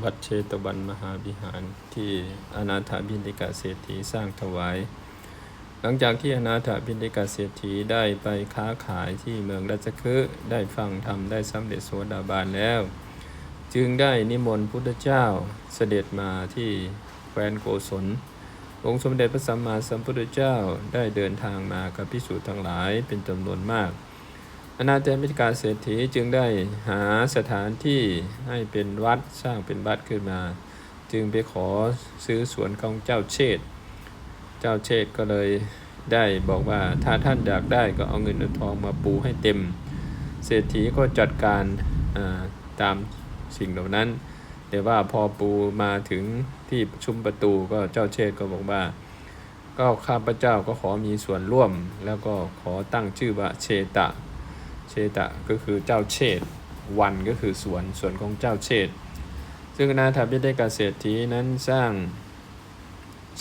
วัดเชตวันมหาวิหารที่อนาถาบิณฑิกาเศรษฐีสร้างถวาย หลังจากที่อนาถาบิณฑิกาเศรษฐีได้ไปค้าขายที่เมืองราชคฤห์ได้ฟังธรรมได้สำเร็จโสดาบันแล้ว จึงได้นิมนต์พุทธเจ้าเสด็จมาที่แคว้นโกศลองค์สมเด็จพระสัมมาสัมพุทธเจ้าได้เดินทางมากับพิสูจน์ทั้งหลายเป็นจำนวนมาก อนาถบิณฑิกาเศรษฐีจึงได้หาสถานที่ให้เป็นวัดสร้างเป็นวัดขึ้นมา จึงไปขอซื้อสวนของเจ้าเชษ์เจ้าเชษ์ก็เลยได้บอกว่าถ้าท่านอยากได้ก็เอาเงินเอาทองมาปูให้เต็ม เศรษฐีก็จัดการาตามสิ่งเหล่านั้น แต่ว่าพอปูมาถึงที่ชุมประตูก็เจ้าเชษ์ก็บอกว่าก็ข้าพเจ้าก็ขอมีส่วนร่วม แล้วก็ขอตั้งชื่อว่าเชตะ เชตะก็คือเจ้าเชษฐ์วันก็คือสวนสวนของเจ้าเชษฐ์ซึ่งนาถบิณฑิกเศรษฐีนั้นสร้าง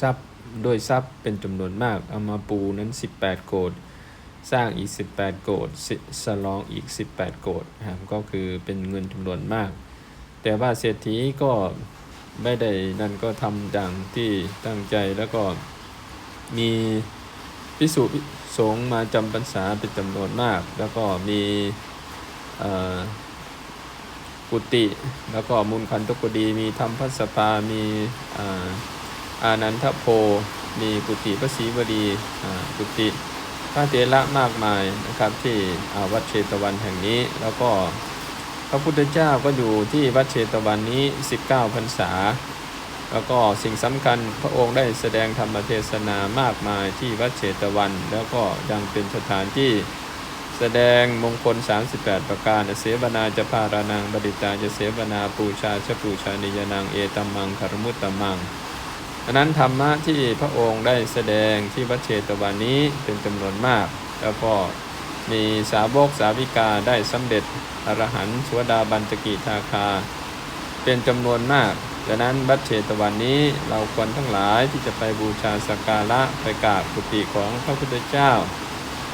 ทรัพย์ด้วยทรัพย์เป็นจำนวนมากเอามาปูนั้น 18 โกดสร้างอีก 18 โกดสิสลองอีก 18 โกดครับก็คือเป็นเงินจำนวนมาก แต่ว่าเศรษฐีก็ไม่ได้นั่นก็ทำดังที่ตั้งใจแล้วก็มีพิสุ สงฆ์มาจำพรรษาเป็นจำนวนมาก แล้วก็มีกุฏิแล้วก็มูลคันตุกุดีมีธรรมพัสปา มีอาอานันทโพมีกุฏิพระศรีวดีกุฏิพระเถระมากมายนะครับที่วัดเชตวันแห่งนี้ แล้วก็พระพุทธเจ้าก็อยู่ที่วัดเชตวันนี้ 19พรรษา แล้วก็สิ่งสำคัญพระองค์ได้แสดงธรรมเทศนามากมายที่วัดเชตวัน แล้วก็ยังเป็นสถานที่แสดงมงคล 38 ประการเสวนาจะพารานังบดิตาจะเสวนาปูชาชปูชานิยนังเอตัมมังคารมุตตมังอันนั้นธรรมะที่พระองค์ได้แสดงที่วัดเชตวันนี้เป็นจำนวนมาก แล้วก็มีสาวกสาวิกาได้สำเร็จอรหันต์สวดาบันจกิทาคา เป็นจำนวนมาก ดังนั้นวัดเชตวันนี้เราควรทั้งหลายที่จะไปบูชาสักการะไปกราบกุฏิของพระพุทธเจ้า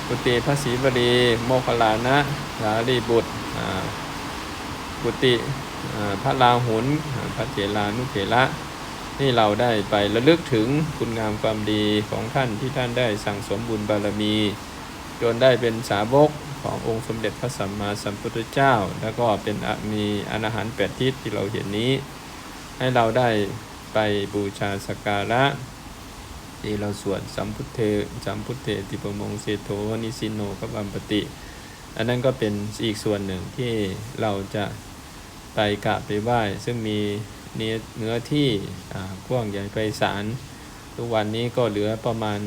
กุฏิพระศรีบดี โมคคลานะสารีบุตรกุฏิพระลาหุนพระเถรานุเถระนี่เราได้ไประลึกถึงคุณงามความดีของท่านที่ท่านได้สั่งสมบุญบารมี จนได้เป็นสาวกขององค์สมเด็จพระสัมมาสัมพุทธเจ้า แล้วก็เป็นอมีอนาหารแปดทิศที่เราเห็นนี้ ให้เราได้ไปบูชาสักการะที่เราสวดสัมพุทเทสัมพุทเทติปมงเสโทนิสิโนกับัมปติ อันนั้นก็เป็นอีกส่วนหนึ่งที่เราจะไปกราบไปไหว้ ซึ่งมีเนื้อเนื้อที่อ่ากว้างใหญ่ไพศาลทุกวันนี้ก็เหลือประมาณ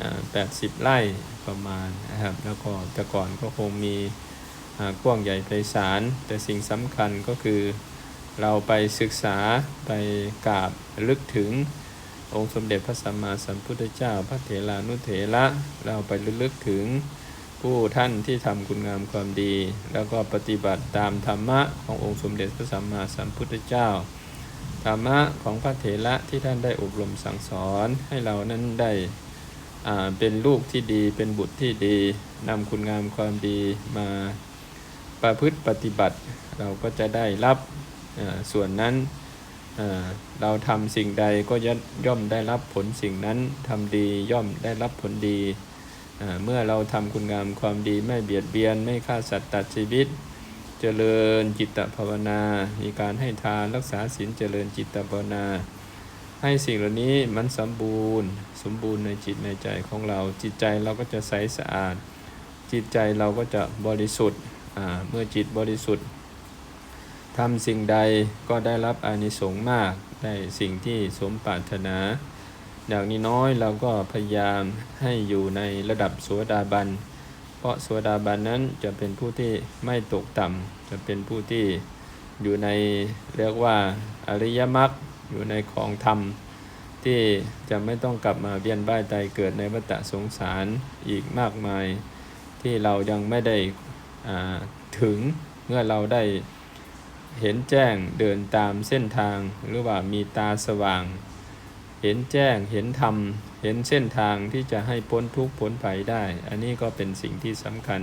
อ่า80 ไร่ประมาณนะครับ แล้วก็แต่ก่อนก็คงมีอ่ากว้างใหญ่ไพศาลแต่สิ่งสำคัญก็คือ เราไปศึกษาไปกราบลึกถึงองค์สมเด็จพระสัมมาสัมพุทธเจ้า พระเถรานุเถระ เราไปลึกถึงผู้ท่านที่ทำคุณงามความดี แล้วก็ปฏิบัติตามธรรมะขององค์สมเด็จพระสัมมาสัมพุทธเจ้า ธรรมะของพระเถระที่ท่านได้อบรมสั่งสอนให้เรานั้นได้เป็นลูกที่ดีเป็นบุตรที่ดีนำคุณงามความดีมาประพฤติปฏิบัติ เราก็จะได้รับ ส่วนนั้นเราทำสิ่งใดก็ย่อมได้รับผลสิ่งนั้นทำดีย่อมได้รับผลดี เมื่อเราทำคุณงามความดีไม่เบียดเบียนไม่ฆ่าสัตว์ตัดชีวิต เจริญจิตภาวนา มีการให้ทานรักษาศีลเจริญจิตภาวนา ให้สิ่งเหล่านี้มันสมบูรณ์ สมบูรณ์ในจิตในใจของเรา จิตใจเราก็จะใสสะอาด จิตใจเราก็จะบริสุทธิ์เมื่อจิตบริสุทธิ์ ทำสิ่งใดก็ได้รับอานิสงส์มาก ได้สิ่งที่สมปรารถนา อย่างนี้น้อยเราก็พยายามให้อยู่ในระดับโสดาบัน เพราะโสดาบันนั้นจะเป็นผู้ที่ไม่ตกต่ำ จะเป็นผู้ที่อยู่ในเรียกว่าอริยมรรค อยู่ในของธรรม ที่จะไม่ต้องกลับมาเวียนว่ายตายเกิดในวัฏสงสารอีกมากมาย ที่เรายังไม่ได้ถึงเมื่อเราได้ เห็นแจ้งเดินตามเส้นทาง หรือว่ามีตาสว่าง เห็นแจ้งเห็นธรรม เห็นเส้นทางที่จะให้พ้นทุกข์พ้นภัยได้ อันนี้ก็เป็นสิ่งที่สำคัญ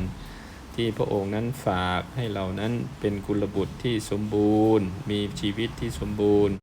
ที่พระองค์นั้นฝากให้เรานั้นเป็นกุลบุตรที่สมบูรณ์ มีชีวิตที่สมบูรณ์